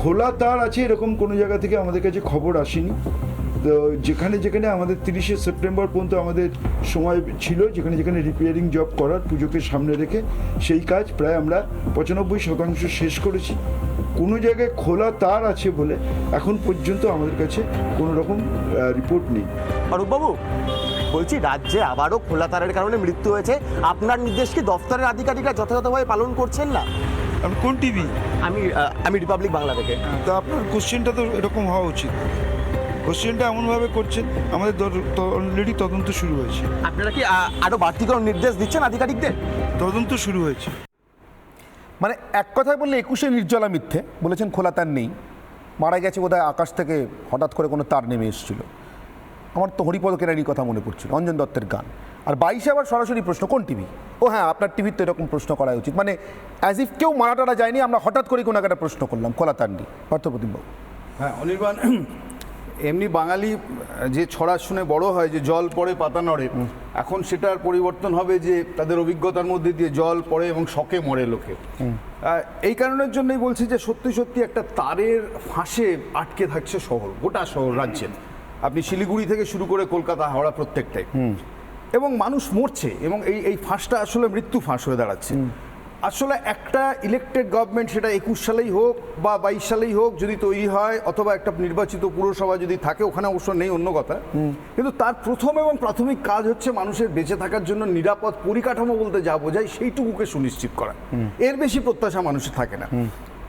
খোলা তার আছে, এরকম কোনো জায়গা থেকে আমাদের কাছে খবর আসেনি। তো যেখানে যেখানে আমাদের তিরিশে সেপ্টেম্বর পর্যন্ত আমাদের সময় ছিল, যেখানে যেখানে রিপেয়ারিং জব করার পুজোকে সামনে রেখে, সেই কাজ প্রায় আমরা পঁচানব্বই শতাংশ শেষ করেছি। কোনো জায়গায় খোলা তার আছে বলে এখন পর্যন্ত আমাদের কাছে কোনো রকম রিপোর্ট নেই। অরূপবাবু, বলছি রাজ্যে আবারও খোলা তারের কারণে মৃত্যু হয়েছে। আপনার নির্দেশ কি দফতরের আধিকারিকরা যথাযথভাবে পালন করছেন না? আপনি কোন টিভি আমি আমি রিপাবলিক বাংলা থেকে। তা আপনার কোশ্চেনটা তো এরকম হওয়া উচিত। কোশ্চেনটা এমনভাবে করছেন আমাদের অলরেডি তদন্ত শুরু হয়েছে। আপনারা কি আহ, আরও বাড়তি কোনো নির্দেশ দিচ্ছেন আধিকারিকদের? তদন্ত শুরু হয়েছে। মানে এক কথায় বললে একুশে নির্জলা মিথ্যে বলেছেন খোলা তার নেই। মারা গেছে বোধহয় আকাশ থেকে হঠাৎ করে কোনো তার নেমে এসেছিল। আমার তো হরিপদ কেরানির কথা মনে পড়ছিল অঞ্জন দত্তের গান। আর বাইশে আবার সরাসরি প্রশ্ন কোন টিভি ও হ্যাঁ আপনার টিভির তো এরকম প্রশ্ন করা উচিত। মানে অ্যাজ ইফ কেউ মারা টারা যায়নি আমরা হঠাৎ করে কোনো একটা প্রশ্ন করলাম নেই পার্থপ্রতিমবাবু হ্যাঁ অনির্বাণ এমনি বাঙালি যে ছড়া শুনে বড় হয় যে জল পড়ে পাতা নড়ে এখন সেটার পরিবর্তন হবে যে তাদের অভিজ্ঞতার মধ্যে দিয়ে জল পড়ে এবং শখে মরে লোকে। এই কারণের জন্যই বলছি যে সত্যি সত্যি একটা তারের ফাঁসে আটকে থাকছে শহর গোটা শহর রাজ্যের আপনি শিলিগুড়ি থেকে শুরু করে কলকাতা হাওড়া প্রত্যেকটাই। এবং মানুষ মরছে এবং এই এই ফাঁসটা আসলে মৃত্যু ফাঁস হয়ে দাঁড়াচ্ছে। আসলে একটা ইলেকটেড গভর্নমেন্ট সেটা একুশ সালেই হোক বা বাইশ সালেই হোক যদি তৈরি হয় অথবা একটা নির্বাচিত পুরসভা যদি থাকে ওখানে অবশ্য নেই অন্য কথা। কিন্তু তার প্রথম এবং প্রাথমিক কাজ হচ্ছে মানুষের বেঁচে থাকার জন্য নিরাপদ পরিকাঠামো বলতে যা বোঝায় সেইটুকুকে সুনিশ্চিত করা। এর বেশি প্রত্যাশা মানুষের থাকে না।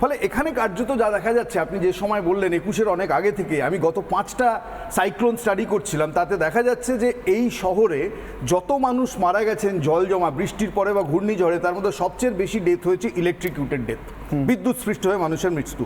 ফলে এখানে কার্যত যা দেখা যাচ্ছে আপনি যে সময় বললেন একুশের অনেক আগে থেকে আমি গত পাঁচটা সাইক্লোন স্টাডি করছিলাম তাতে দেখা যাচ্ছে যে এই শহরে যত মানুষ মারা গেছেন জল জমা বৃষ্টির পরে বা ঘূর্ণিঝড়ে তার মধ্যে সবচেয়ে বেশি ডেথ হয়েছে ইলেকট্রিকিউটেড ডেথ বিদ্যুৎ সৃষ্ট হয়ে মানুষের মৃত্যু।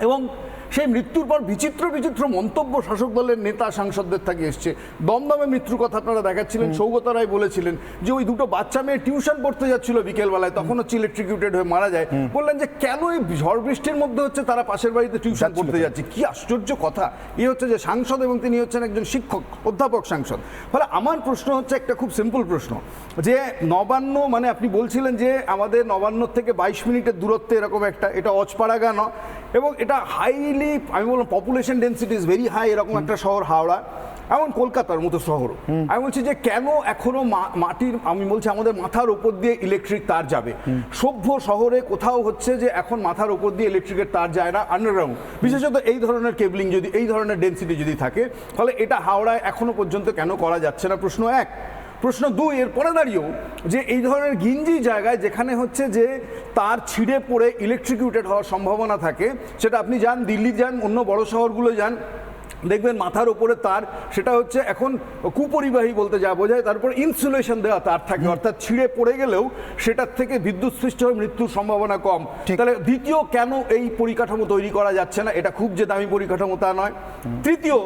এবং সেই মৃত্যুর পর বিচিত্র বিচিত্র মন্তব্য শাসক দলের নেতা সাংসদদের থেকে এসছে। দমদমে মৃত্যুর কথা আপনারা দেখাচ্ছিলেন সৌগত রায় বলেছিলেন যে ওই দুটো বাচ্চা মেয়ে টিউশন পড়তে যাচ্ছিল বিকেলবেলায় তখন হচ্ছে ইলেকট্রিকিউটেড হয়ে মারা যায়। বললেন যে কেন এই ঝড় বৃষ্টির মধ্যে হচ্ছে তারা পাশের বাড়িতে টিউশন পড়তে যাচ্ছে? কি আশ্চর্য কথা। এই হচ্ছে যে সাংসদ এবং তিনি হচ্ছেন একজন শিক্ষক অধ্যাপক সাংসদ। ফলে আমার প্রশ্ন হচ্ছে একটা খুব সিম্পল প্রশ্ন। যে নবান্ন মানে আপনি বলছিলেন যে আমাদের নবান্ন থেকে বাইশ মিনিটের দূরত্বে এরকম একটা এটা অজপাড়া গান এবং এটা হাইলি আমি বললাম population density is very high এরকম একটা শহর হাওড়া এমন কলকাতার মতো শহর। আমি বলছি যে কেন এখনও মাটির আমি বলছি আমাদের মাথার উপর দিয়ে ইলেকট্রিক তার যাবে? সভ্য শহরে কোথাও হচ্ছে যে এখন মাথার উপর দিয়ে ইলেকট্রিকের তার যায় না আন্ডারগ্রাউন্ড বিশেষত এই ধরনের কেবলিং যদি এই ধরনের ডেন্সিটি যদি থাকে ফলে এটা হাওড়ায় এখনও পর্যন্ত কেন করা যাচ্ছে না? প্রশ্ন এক। প্রশ্ন দুই, এর পরে দাঁড়িয়েও যে এই ধরনের গিঞ্জি জায়গায় যেখানে হচ্ছে যে তার ছিঁড়ে পড়ে ইলেকট্রিকিউটেড হওয়ার সম্ভাবনা থাকে, সেটা আপনি যান, দিল্লি যান, অন্য বড় শহরগুলো যান দেখবেন মাথার ওপরে তার সেটা হচ্ছে এখন কুপরিবাহী বলতে যা বোঝায় তারপর ইনসুলেশন দেওয়া তার থাকে। অর্থাৎ ছিঁড়ে পড়ে গেলেও সেটার থেকে বিদ্যুৎ সৃষ্টি হয়ে মৃত্যুর সম্ভাবনা কম। তাহলে দ্বিতীয় কেন এই পরিকাঠামো তৈরি করা যাচ্ছে না? এটা খুব যে দামি পরিকাঠামো তা নয়। তৃতীয়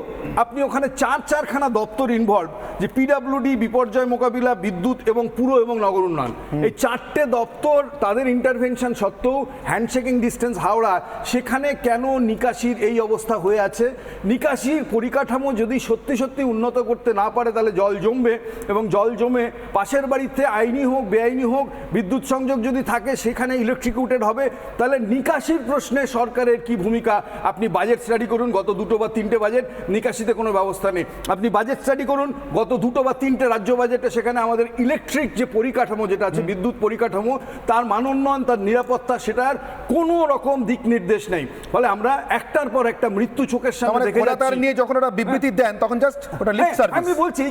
আপনি ওখানে চার চারখানা দপ্তর ইনভলভ যে পিডাব্লিউডি বিপর্যয় মোকাবিলা বিদ্যুৎ এবং পুরো এবং নগর উন্নয়ন। এই চারটে দপ্তর তাদের ইন্টারভেনশন সত্ত্বেও হ্যান্ডশেকিং ডিস্টেন্স হাওড়া সেখানে কেন নিকাশির এই অবস্থা হয়ে আছে? নিকাশির পরিকাঠামো যদি সত্যি সত্যি উন্নত করতে না পারে তাহলে জল জমবে এবং জল জমে পাশের বাড়িতে আইনি হোক বেআইনি হোক বিদ্যুৎ সংযোগ যদি থাকে সেখানে ইলেকট্রিকিউটেড হবে তাহলে নিকাশির প্রশ্নে সরকারের কি ভূমিকা? আপনি বাজেট স্টাডি করুন গত দুটো বা তিনটে বাজেট নিকাশিতে কোনো ব্যবস্থা নেই। আপনি বাজেট স্টাডি করুন গত দুটো বা তিনটে রাজ্য বাজেটে সেখানে আমাদের ইলেকট্রিক যে পরিকাঠামো যেটা আছে বিদ্যুৎ পরিকাঠামো তার মান উন্নয়ন তার নিরাপত্তা সেটার কোনো রকম দিক নির্দেশ নেই। ফলে আমরা একটার পর একটা মৃত্যু চোখের সামনে মানে দেখে খোলা নিয়ে যখন ওরা বিবৃতি দেন তখন জাস্ট ওটা লিপ হ্যাঁ, সার্ভিস আমি বলছি এই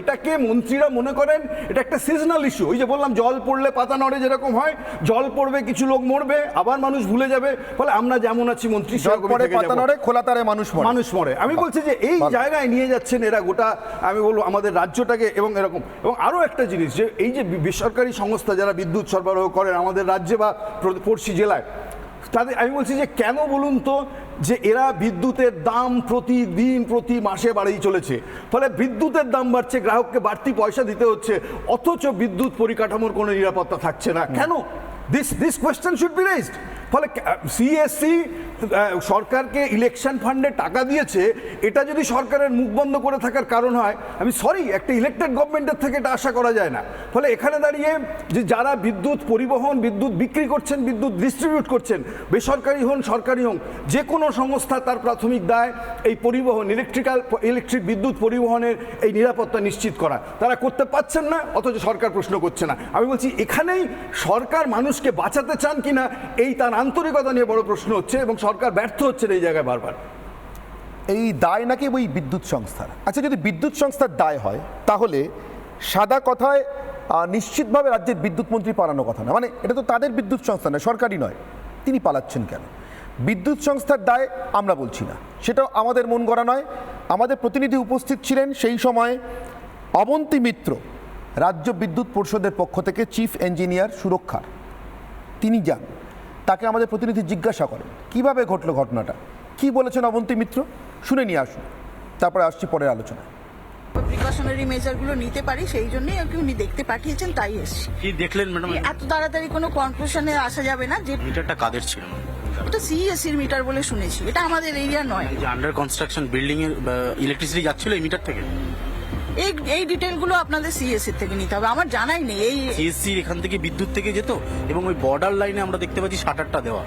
এটাকে মন্ত্রীরা মনে করেন? এটা একটা সিজনাল ইস্যু ওই যে বললাম জল পড়লে পাতা নড়ে যেরকম হয় জল পড়বে কিছু লোক মরবে আবার মানুষ ভুলে যাবে। ফলে আমরা যেমন আছি মন্ত্রী জল থেকে পাতা নড়ে খোলা তারে মানুষ মরে। মানুষ মরে। আমি বলছি যে এই জায়গায় নিয়ে যাচ্ছেন এরা গোটা আমি বলব আমাদের রাজ্যটাকে এবং এরকম। এবং আরও একটা জিনিস যে এই যে বেসরকারি সংস্থা যারা বিদ্যুৎ সরবরাহ করেন আমাদের রাজ্যে বা পড়শি জেলায় তাদের আমি বলছি যে কেন বলুন তো যে এরা বিদ্যুতের দাম প্রতিদিন, প্রতি মাসে বাড়িয়ে চলেছে। ফলে বিদ্যুতের দাম বাড়ছে, গ্রাহককে বাড়তি পয়সা দিতে হচ্ছে, অথচ বিদ্যুৎ পরিকাঠামোর কোনো নিরাপত্তা থাকছে না। কেন? This this question should be raised ফলে সিএসসি সরকারকে ইলেকশন ফান্ডে টাকা দিয়েছে, এটা যদি সরকারের মুখ বন্ধ করে থাকার কারণ হয়, আমি সরি একটা ইলেকটেড গভর্নমেন্টের থেকে এটা আশা করা যায় না। ফলে এখানে দাঁড়িয়ে যে যারা বিদ্যুৎ পরিবহন, বিদ্যুৎ বিক্রি করছেন, বিদ্যুৎ ডিস্ট্রিবিউট করছেন, বেসরকারি হন, সরকারি হোক, যে কোনো সংস্থা তার প্রাথমিক দায় এই পরিবহন ইলেকট্রিক্যাল ইলেকট্রিক বিদ্যুৎ পরিবহনের এই নিরাপত্তা নিশ্চিত করা। তারা করতে পারছেন না, অথচ সরকার প্রশ্ন করছে না। আমি বলছি, এখানেই সরকার মানুষকে বাঁচাতে চান কিনা, এই তার আন্তরিকতা নিয়ে বড় প্রশ্ন হচ্ছে এবং সরকার ব্যর্থ হচ্ছে এই জায়গায় বারবার। এই দায় নাকি ওই বিদ্যুৎ সংস্থার? আচ্ছা যদি বিদ্যুৎ সংস্থার দায় হয়, তাহলে সাদা কথায় নিশ্চিতভাবে রাজ্যের বিদ্যুৎ মন্ত্রী পালানো কথা না। মানে এটা তো তাদের বিদ্যুৎ সংস্থা নয় সরকারি নয়। তিনি পালাচ্ছেন কেন? বিদ্যুৎ সংস্থার দায় আমরা বলছি না। সেটাও আমাদের মন গড়া নয়। আমাদের প্রতিনিধি উপস্থিত ছিলেন সেই সময় অবন্তী মিত্র, রাজ্য বিদ্যুৎ পরিষদের পক্ষ থেকে চিফ ইঞ্জিনিয়ার সুরক্ষার। তিনি যান। তাকে আমাদের প্রতিনিধি জিজ্ঞাসা করেন কীভাবে ঘটলো ঘটনাটা? কি বলেছেন অবন্তী মিত্র? শুনে নিয়ে আসুন। তারপরে আসছি পরের আলোচনা প্রিকশনারি মেজারগুলো নিতে পারি সেই জন্যই আর কি উনি দেখতে পাঠিয়েছেন তাই এসছি। কি দেখলেন ম্যাডাম? এত তাড়াতাড়ি কোনো কনক্লুশনে আসা যাবে না যে মিটারটা কাদের ছিল? এটা সিএসসির মিটার বলে শুনেছি এটা আমাদের এরিয়া নয়। যে আন্ডার কনস্ট্রাকশন বিল্ডিং এর ইলেকট্রিসিটি যাচ্ছিল এই মিটার থেকে? এই এই ডিটেলগুলো আপনাদের সিএসসির থেকে নিতে হবে। আমার জানাই নেই এই সিএসসি এখান থেকে বিদ্যুৎ থেকে যেত এবং ওই বর্ডার লাইনে আমরা দেখতে পাচ্ছি শাটারটা দেওয়া।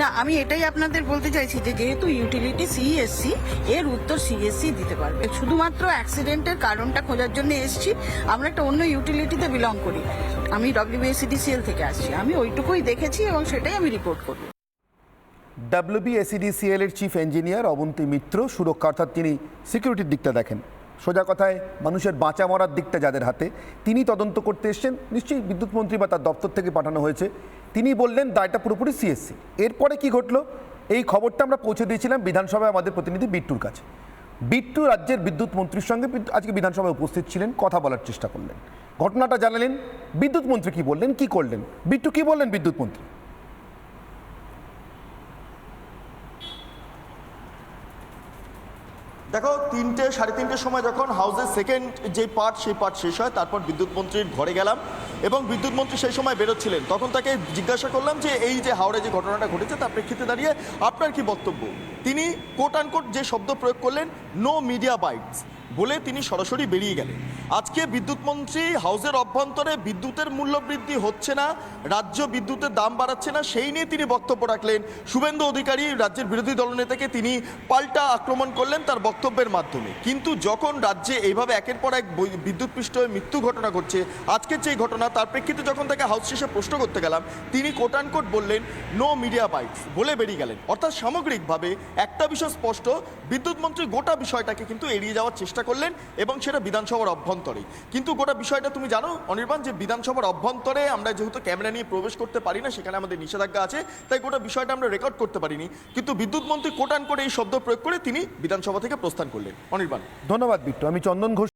না আমি এটাই আপনাদের বলতে চাইছি যে যেহেতু ইউটিলিটি সিএসসি এর উত্তর সিএসসি দিতে পারবে। শুধুমাত্র অ্যাক্সিডেন্টের কারণটা খোঁজার জন্য এসছি। আমরা একটা অন্য ইউটিলিটিতে বিলং করি। আমি ডব্লিউবিএসিডিসিএল থেকে আসছি। আমি ওইটুকুই দেখেছি এবং সেটাই আমি রিপোর্ট করব। ডাব্লিউবিএসিডিসিএল এর চিফ ইঞ্জিনিয়ার অবন্তী মিত্র সুরক্ষা অর্থাৎ তিনি সিকিউরিটির দিকটা দেখেন। সোজা কথায়, মানুষের বাঁচা মরার দিকটা যাদের হাতে, তিনি তদন্ত করতে এসছেন। নিশ্চয়ই বিদ্যুৎ মন্ত্রী বা তার দপ্তর থেকে পাঠানো হয়েছে। তিনি বললেন, দায়টা পুরোপুরি সিএসসি এরপরে কি ঘটলো? এই খবরটা আমরা পৌঁছে দিয়েছিলাম বিধানসভায় আমাদের প্রতিনিধি বিট্টুর কাছে। বিট্টু রাজ্যের বিদ্যুৎ মন্ত্রীর সঙ্গে আজকে বিধানসভায় উপস্থিত ছিলেন, কথা বলার চেষ্টা করলেন। ঘটনাটা জানালেন, বিদ্যুৎ মন্ত্রী কি বললেন, কি করলেন? বিট্টু কি বললেন বিদ্যুৎ মন্ত্রী? দেখো, তিনটে, সাড়ে তিনটের সময় যখন হাউসের সেকেন্ড যে পার্ট সেই পার্ট শেষ হয়, তারপর বিদ্যুৎ মন্ত্রীর ঘরে গেলাম এবং বিদ্যুৎ মন্ত্রী সেই সময় বেরোচ্ছিলেন। তখন তাকে জিজ্ঞাসা করলাম যে, এই যে হাওড়ে যে ঘটনাটা ঘটেছে, তার প্রেক্ষিতে দাঁড়িয়ে আপনার কি বক্তব্য? তিনি কোট আনকোট যে শব্দ প্রয়োগ করলেন নো মিডিয়া বাইটস বলে তিনি সরাসরি বেরিয়ে গেলেন। আজকে বিদ্যুৎ মন্ত্রী হাউসের অভ্যন্তরে বিদ্যুতের মূল্য বৃদ্ধি হচ্ছে না, রাজ্য বিদ্যুতের দাম বাড়াচ্ছে না, সেই নিয়ে তিনি বক্তব্য রাখলেন। শুভেন্দু অধিকারী, রাজ্যের বিরোধী দলনেতাকে তিনি পাল্টা আক্রমণ করলেন তার বক্তব্যের মাধ্যমে। কিন্তু যখন রাজ্যে এইভাবে একের পর এক বিদ্যুৎ পৃষ্ঠ হয়ে মৃত্যু ঘটনা ঘটছে আজকের যে ঘটনা, তার প্রেক্ষিতে যখন তাকে হাউস শেষে প্রশ্ন করতে গেলাম, তিনি কোটানকোট বললেন, নো মিডিয়া বাইটস বলে বেরিয়ে গেলেন। অর্থাৎ সামগ্রিকভাবে একটা বিষয় স্পষ্ট বিদ্যুৎ মন্ত্রী গোটা বিষয়টাকে কিন্তু এড়িয়ে যাওয়ার চেষ্টা করলেন এবং সেটা বিধানসভার অভ্যন্তরে। কিন্তু গোটা বিষয়টা তুমি জানো, অনির্বাণ, যে বিধানসভার অভ্যন্তরে আমরা যেহেতু ক্যামেরা নিয়ে প্রবেশ করতে পারি না, সেখানে আমাদের নিষেধাজ্ঞা আছে, তাই গোটা বিষয়টা আমরা রেকর্ড করতে পারিনি। কিন্তু বিদ্যুৎ মন্ত্রী কোটান করে এই শব্দ প্রয়োগ করে তিনি বিধানসভা থেকে প্রস্থান করলেন। অনির্বাণ। ধন্যবাদ, বিট্টু। আমি চন্দন ঘোষ